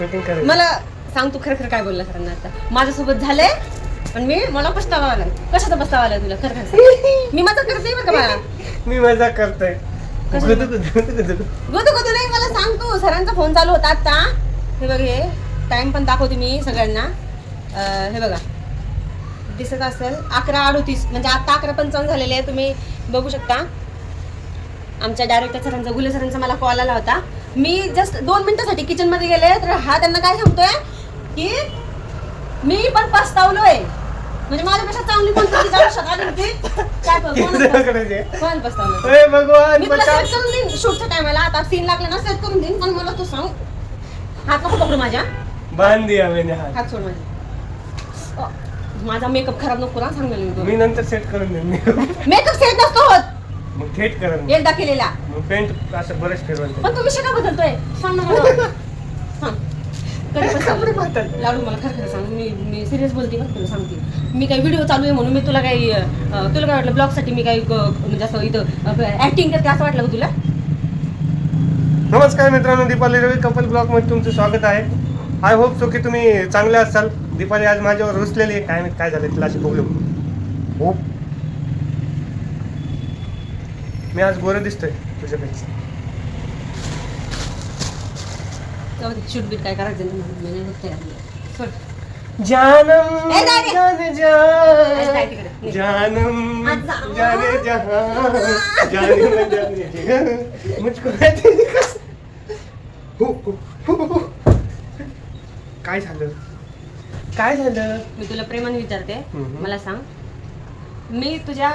Shooting मला सांग तू खरं खरं काय बोलला सरांना आता. माझ्यासोबत झालंय पण मी मला पस्तावा आलाय. कशाचा पस्तावा आलाय तुला? खरं खरं. मी माझा करत बरं का मला मी मजाक करतोय? गुदू नाही मला सांग तू. सरांचा फोन चालू होता आता हे बघ हे टाइम पण दाखवते मी सगळ्यांना. हे बघा. दिसत असेल अकरा अडोतीस म्हणजे आता अकरा पंचावन्न झालेले आहे तुम्ही बघू शकता. आमच्या डायरेक्टर सरांचा गुले सरांचा मला कॉल आला होता. मी जस्ट दोन मिनिटासाठी किचनमध्ये गेले तर हा त्यांना काय सांगतोय की मी पण पस्तावलोय. म्हणजे माझ्यापेक्षा चांगली कोणती तिच्या आयुष्यात आली होती. काय पण- कोण. कोण पस्तावलं भगवान मी तुला बचाव. सेट करून देईन शूटच्या टायमाला आता सीन लागला ना सेट करून देईन. पण मला तू सांग हात नको पकडू माझ्या. बांध दिया मैंने हात. हात सोड माझ्या अ, माझा मेकअप खराब नको ना सांगेल मी मी नंतर सेट करून देईन. मेकअप सेट नसतो होत. मग थेट करेन एकदा केलेला. मग पेंट असं बरंच फिरवलं पण तू विषय का बदलतोय. सांग ना मला. हा. कधी पण सांग. लाडू मला खरं खरं सांग. मी मी सिरियस बोलते बरं तुला सांगते. मी काही व्हिडिओ चालू आहे म्हणून मी तुला काही अ, तुला काय वाटलं ब्लॉगसाठी मी काही म्हणजे असं इथं ऍक्टिंग करते असं वाटलं का तुला? नमस्कार मित्रांनो दीपाली रवी कपल ब्लॉगमध्ये तुमचं स्वागत आहे. आय होप सो की तुम्ही चांगले असाल. दीपाली आज माझ्यावर रुसलेली आहे. काय माहीत काय झालं? तिला अशी प्रॉब्लेम हो मी आज गोरं दिसतोय तुझ्यापेक्षा शूट बीट काय करायचं नाही म्हणून. मी नाही होत तयार सोड. जानम ए, नाही. जाने काय तिकडे? जानम आज जा. जाने जहां जाने न जाने जिगर मुझको है तेरी कसम हो, हो, हो, हो. काय झालं? काय झालं? मी तुला प्रेमाने विचारते. हम्म. मला सांग. मी तुझ्या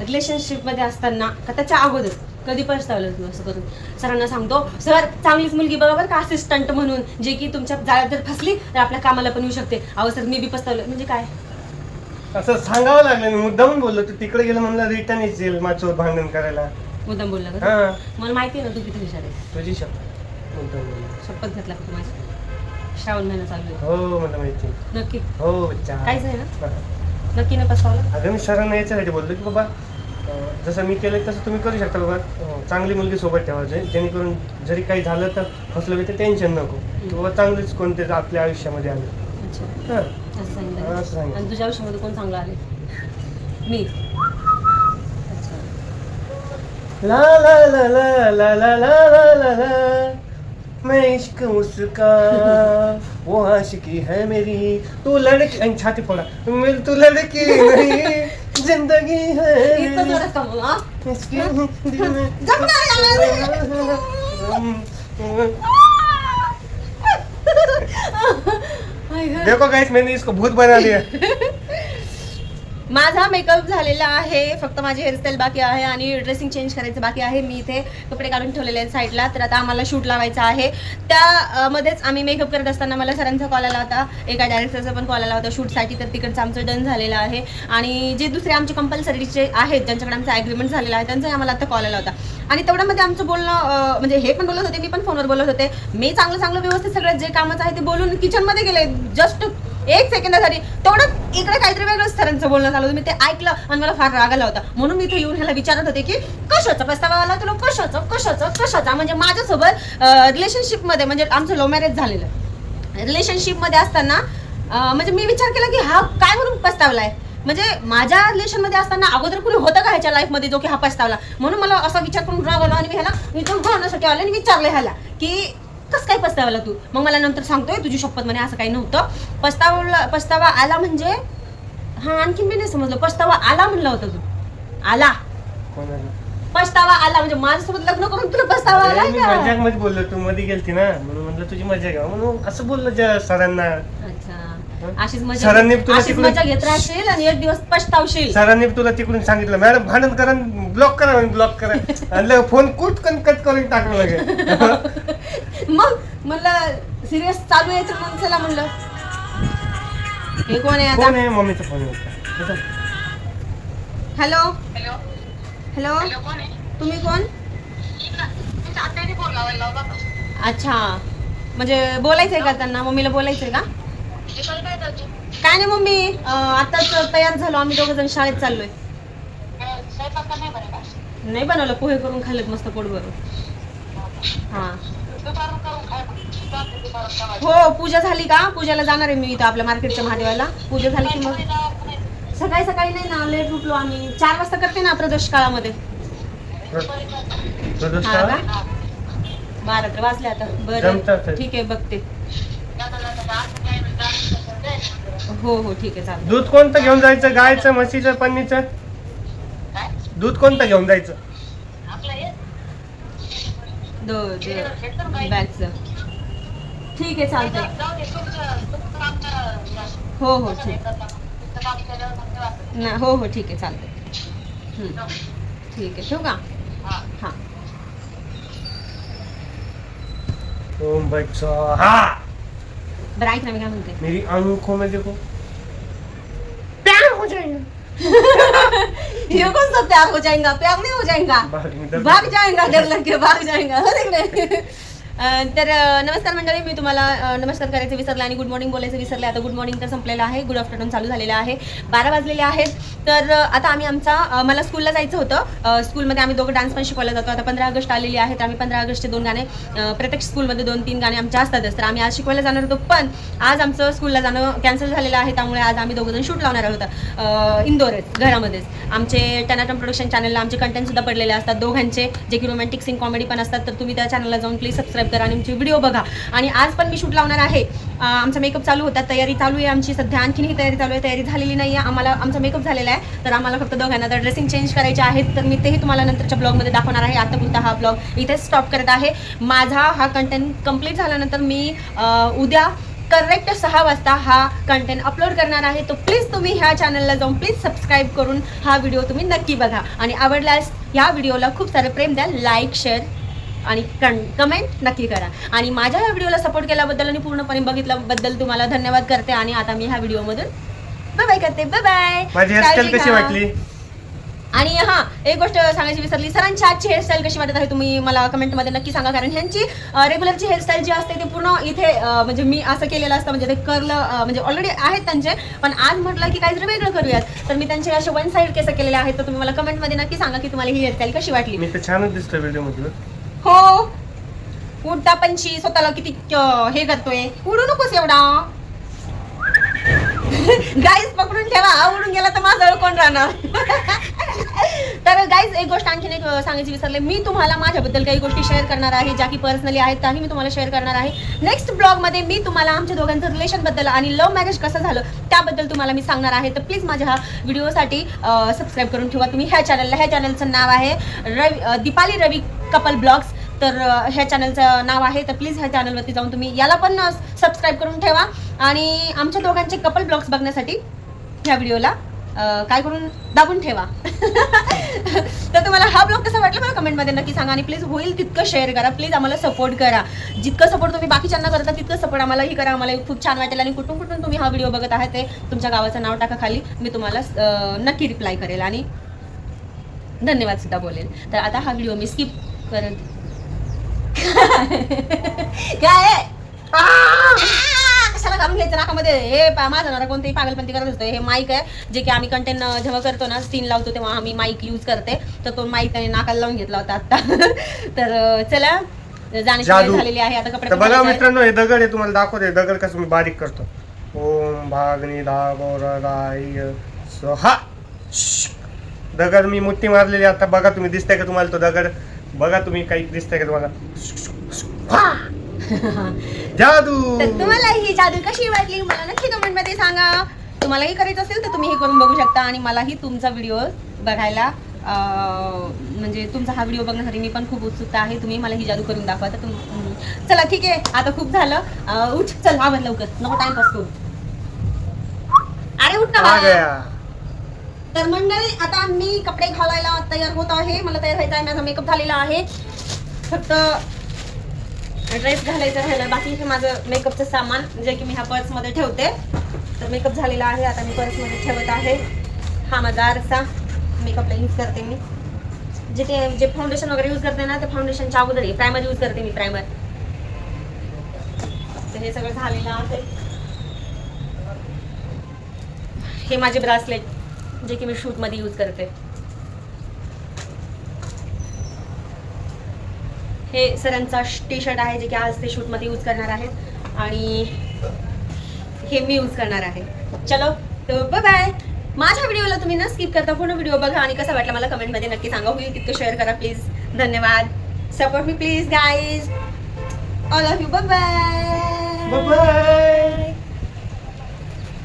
रिलेशनशिपमध्ये असताना का त्याच्या अगोदर कधी पस्तावलं तू असं करून. सरांना सांगतो सर चांगलीच मुलगी बरोबर का असिस्टंट म्हणून जे की तुमच्या जाळ्यात जर फसली तर आपल्या कामाला पण येऊ शकते. अहो सर मी बी पस्तावलं म्हणजे काय? असं सांगावं लागलं. मी मुद्दामून बोललो तू तिकडे गेलं म्हणलं रिटर्न येईल माझ्यासोबत भांडण करायला. मुद्दाम बोलला का हा. मला माहिती आहे ना तू किती हुशार आहे तुझी शपथ. मुद्दाम बोललो. शपथ घेतला का तू माझी? श्रावण महिना चालू आहे. हो मला माहिती नक्की. हो बच्चा. काहीच आहे ना? हा. नक्की नाही पस्तावलं अगं मी सरांना याच्यासाठी बोललो की बाबा जसं मी केलं तसं तुम्ही करू शकता बाबा. चांगली मुलगी सोबत ठेवा जे- जेणेकरून जरी काही झालं तर फसलं तर टेन्शन नको. की बाबा चांगलीच कोणते आपल्या आयुष्यामध्ये आले. हां. असं सांगितलं. आणि तुझ्या आयुष्यामध्ये कोण चांगलं आले मी. अच्छा. ला ला ला ला ला ला ला ला ला ला. मैं इश्क उसका वो आशिकी है मेरी. तू लड़की आणि छाती पडा तू लड़की नहीं। ज़िंदगी है। ये तो कम हुआ। इसकी हाँ। हाँ। जब ना हाँ। यार देखो गाइस मैंने इसको भूत बना लिया माझा मेकअप झालेला आहे फक्त माझी हेअरस्टाईल बाकी आहे आणि ड्रेसिंग चेंज करायचं बाकी आहे. मी इथे कपडे काढून ठेवलेले आहेत साईडला तर आता आम्हाला शूट लावायचा आहे. त्यामध्येच आम्ही मेकअप करत असताना मला सरांचा कॉल आला होता. एका डायरेक्टरचा पण कॉल आला होता शूटसाठी तर तिकडचं आमचं डन झालेलं आहे. आणि जे दुसरे आमचे कंपल्सरीचे आहेत ज्यांच्याकडे आमचा ॲग्रीमेंट झालेला आहे त्यांचाही आम्हाला आता कॉल आला होता. आणि तेवढ्यामध्ये आमचं बोलणं म्हणजे हे पण बोलत होते मी पण फोनवर बोलत होते. मी चांगलं चांगलं व्यवस्थित सगळं जे कामाचं आहे ते बोलून किचनमध्ये गेले. जस्ट एक सेकंदासाठी. तेवढं इकडे काहीतरी वेगळंच सरांचं बोलणं झालं. होतं मी ते ऐकलं आणि मला फार राग आला होता. म्हणून मी इथे येऊन ह्याला विचारत होते की कशाचा प्रस्ताव आला तुला? कशाचं? कशाचं? कशाचा? म्हणजे माझ्यासोबत रिलेशनशिपमध्ये म्हणजे आमचं लव्ह मॅरेज झालेलं. रिलेशनशिपमध्ये असताना म्हणजे मी विचार केला की हा काय म्हणून पस्तावलाय म्हणजे माझ्या रिलेशनमध्ये असताना अगोदर कुणी होतं का ह्याच्या लाईफमध्ये जो की हा पस्तावला म्हणून मला असा विचार करून राग आला आणि मी ह्याला विचारून घालण्यासाठी आले आणि विचारलं ह्याला की कसं काय पस्तावला तू? मग मला नंतर सांगतोय तुझी शपथ म्हणे असं काही नव्हतं. पस्तावला पस्तावा आला म्हणजे? हा आणखी मी नाही समजलं. पस्तावा आला म्हणला होता तू. आला. पस्तावा आला म्हणजे माझ्यासोबत लग्न करून तुला पस्तावा आला मजाकमध्ये बोललो तू मध्ये गेलती ना. म्हणून म्हणलं तुझी मजा घ्या म्हणून असं बोललो ज्या सरांना. अशीच मजा सरांनी तुला अशीच तिकडून- मजा घेत राहशील आणि एक दिवस पछतावशील. सरांनी तुला तिकडून सांगितलं मॅडम भांडण करा ब्लॉक करा ब्लॉक करा. आणि फोन कुठ कन कट करून टाकलं लगे. मग म्हणलं सिरियस चालू यायचं मग चला म्हणलं. हे कोण आहे कोण आता आहे मम्मीचा phone hello? Hello. Hello? Hello कोण आहे? तुम्ही कोण? लावला होता. अच्छा. म्हणजे बोलायचंय का त्यांना? मम्मीला बोलायचंय का? काय नाही मम्मी अं, आताच तयार झालो. आम्ही दोघ जण शाळेत चाललोय. नाही बरं का नाही बनवलं? पोहे करून खाल्लेत मस्त पोट भरून हा. हो पूजा झाली का? पूजाला जाणार आहे मी इथं आपल्या मार्केटच्या महादेवाला. पूजा झाली की मग? सकाळी. सकाळी नाही ना लेट उठलो आम्ही. चार वाजता करते ना प्रदोष काळामध्ये. हा? का? बारा तर वाजले आता. बरं. ठीक आहे बघते. हो हो ठीक आहे चालेल दूध कोणतं घेऊन जायचं गायचं म्हशीचं पन्नीचं काय? दूध कोणतं घेऊन जायचं आपलं हे दो. बॅगचं ठीक आहे चालतंय जाऊ दे, तुमचं- तुमचं काम करा. हो हो ठीक नाही करता. तुमचं काम केल्यावर मग ते वाचतं. ना हो हो ठीक आहे चालतंय हम्म. ठीक आहे ठेवू का हा. हां ओम बच्चा हा बरं ऐक ना मी काय म्हणते? मेरी आंखों में देखो. ये कौन सा प्यार हो जाएगा? प्यार नहीं हो जाएगा? भाग जाएगा डर लग के भाग जाएगा। हो तर नमस्कार मंडळी मी तुम्हाला नमस्कार करायचं विसरले आणि गुड मॉर्निंग बोलायचं विसरले. आता गुड मॉर्निंग तर संपलेलं आहे. गुड आफ्टरनून चालू झालेलं आहे. बारा वाजलेले आहेत. तर आता आम्ही आमचा मला स्कूलला जायचं होतं. स्कूलमध्ये आम्ही दोघं डान्स पण शिकवायला जातो. आता पंधरा ऑगस्ट आलेली आहे तर आम्ही पंधरा ऑगस्टचे दोन गाणे प्रत्येक स्कूलमध्ये दोन तीन गाणे आमच्या असतातच तर आम्ही आज शिकवायला जाणार होतो. पण आज आमचं स्कूलला जाणं कॅन्सल झालेलं आहे. त्यामुळे आज आम्ही दोघं जण शूट लावणार आहोत. इंदोरच घरामध्येच. आमचे टनाटम प्रोडक्शन चॅनलला आमचे कंटेंट सुद्धा पडलेले असतात. दोघांचे जे की रोमॅन्टिक सिंग कॉमेडी पण असतात तर तुम्ही त्या चॅनलला जाऊन प्लीज सबस्क्राईब तर आणि आमचे व्हिडिओ बघा. आणि आज पण मी शूट लावणार आहे. आमचा मेकअप चालू होता तयारी चालू आहे आमची. सध्या आणखीनही तयारी चालू आहे तयारी झालेली नाही आहे आम्हाला आमचा मेकअप झालेला आहे. तर आम्हाला फक्त दोघांना तर ड्रेसिंग चेंज करायचे आहेत. तर मी तेही तुम्हाला नंतरच्या ब्लॉगमध्ये दाखवणार आहे. आता पुरता हा ब्लॉग इथे स्टॉप करत आहे. माझा हा कंटेंट कंप्लीट झाल्यानंतर मी उद्या करेक्ट सहा वाजता हा कंटेंट अपलोड करणार आहे. तो प्लीज तुम्ही ह्या चॅनलला जाऊन प्लीज सबस्क्राईब करून हा व्हिडिओ तुम्ही नक्की बघा. आणि आवडल्यास ह्या व्हिडिओला खूप सारे प्रेम द्या. लाईक शेअर आणि कन कमेंट नक्की करा. आणि माझ्या या व्हिडिओला सपोर्ट केल्याबद्दल आणि पूर्णपणे बघितल्याबद्दल तुम्हाला धन्यवाद करते आणि आता मी ह्या व्हिडिओमधून बाय बाय करते बाय बाय कशी वाटली? आणि हा एक गोष्ट सांगायची विसरली. सरांची आजची हेअरस्टाईल कशी वाटत आहे तुम्ही मला कमेंटमध्ये नक्की सांगा कारण ह्यांची रेग्युलरची हेअरस्टाईल जी असते ते पूर्ण इथे म्हणजे मी असं केलेलं असतं म्हणजे ते कर्ल म्हणजे ऑलरेडी आहेत त्यांचे पण आज म्हटलं की काहीतरी वेगळं करूयात. तर मी त्यांचे असे वन साईड केस केलेले आहेत. तर तुम्ही मला कमेंटमध्ये नक्की सांगा की तुम्हाला ही हेअरस्टाईल कशी वाटली. मी तर छानच दिसतो व्हिडिओमध्ये हो. उडता पंछी स्वतःला किती हे करतोय. उडू नकोस एवढा. गाईज पकडून ठेवा. उडून गेला तर माझं कोण राहणार. तर गाईज एक गोष्ट आणखीन एक सांगायची विसरले. मी तुम्हाला माझ्याबद्दल काही गोष्टी शेअर करणार आहे ज्या की पर्सनली आहेत त्याही मी तुम्हाला शेअर करणार आहे. नेक्स्ट ब्लॉगमध्ये मी तुम्हाला आमच्या दोघांचं रिलेशनबद्दल आणि लव्ह मॅरेज कसं झालं त्याबद्दल तुम्हाला मी सांगणार आहे. तर प्लीज माझ्या हा व्हिडिओसाठी सबस्क्राईब करून ठेवा तुम्ही. ह्या चॅनलला ह्या चॅनलचं नाव आहे रवी दीपाली रवी कपल ब्लॉग्स. तर ह्या चॅनलचं नाव आहे तर प्लीज ह्या चॅनलवरती जाऊन तुम्ही याला पण सबस्क्राईब करून ठेवा. आणि आमच्या दोघांचे कपल ब्लॉग्स बघण्यासाठी ह्या व्हिडिओला काय करून दाबून ठेवा. तर तुम्हाला हा ब्लॉग कसा वाटला मला कमेंटमध्ये नक्की सांगा. आणि प्लीज होईल तितकं शेअर करा. प्लीज आम्हाला सपोर्ट करा. जितकं सपोर्ट तुम्ही बाकीच्यांना करता तितकं सपोर्ट आम्हालाही करा. आम्हाला खूप छान वाटेल. आणि कुठून कुठून तुम्ही हा व्हिडिओ बघत आहात ते तुमच्या गावाचं नाव टाका खाली. मी तुम्हाला नक्की रिप्लाय करेल. आणि धन्यवाद सुद्धा बोलेल. तर आता हा व्हिडिओ मी स्किप करत काय! कशाला घालून घ्यायचं नाकामध्ये? हे माझा नवरा कोणतेही पागलपंती करत असतो. हे माईक आहे जे की आम्ही कंटेंट जेव्हा करतो ना सीन लावतो तेव्हा आम्ही माईक यूज करते. तर तो माईक त्याने नाकाला लावून घेतला होता आता तर चला. जाण्याची वेळ जादू. झालेली आहे. आता कपडे तर बघा आहेत. मित्रांनो हे दगड आहे तुम्हाला दाखवते. दगड कसं मी बारीक करतो. ओम भागनी दगड मी मुठ्ठी मारलेली. आता बघा तुम्ही दिसतंय का तुम्हाला तो दगड? बघा तुम्ही काही दिसतंय का तुम्हाला! जादू! तर तुम्हाला ही जादू कशी वाटली मला नक्की कमेंटमध्ये सांगा. तुम्हालाही करायचं असेल तर तुम्ही हे करून बघू शकता आणि मलाही तुमचा व्हिडिओ बघायला म्हणजे तुमचा हा व्हिडिओ बघण्यासाठी मी पण खूप उत्सुकता आहे. तुम्ही मला ही जादू करून दाखवा. तर तुम. चला ठीक आहे. आता खूप झालं. उठ चल आवर लवकर. नको टाइमपास करू. अरे उठ ना तर मंडळी आता मी कपडे घालायला तयार होत आहे. मला तयार व्हायचं आहे. माझा मेकअप झालेला आहे. फक्त ड्रेस घालायचं राहिला बाकी हे माझं मेकअपचं सामान जे की मी ह्या पर्समध्ये ठेवते. तर मेकअप झालेला आहे. आता मी पर्समध्ये ठेवत आहे. हा माझा आरसा. मेकअपला यूज करते मी. जे ते जे फाउंडेशन वगैरे यूज करते ना ते फाउंडेशनच्या अगोदर प्रायमर यूज करते मी प्रायमर तर हे सगळं झालेलं आहे. हे माझे ब्रासलेट जे की मी शूटमध्ये यूज करते. हे सरांचा टी शर्ट आहे जे की आज ते शूटमध्ये यूज करणार आहेत. आणि हे मी यूज करणार आहे. चलो तर बाय माझ्या व्हिडिओला तुम्ही ना स्किप करता पूर्ण व्हिडिओ बघा आणि कसा वाटला मला कमेंटमध्ये नक्की सांगा. होईल तितकं शेअर करा प्लीज धन्यवाद. Support me please guys all of you bye bye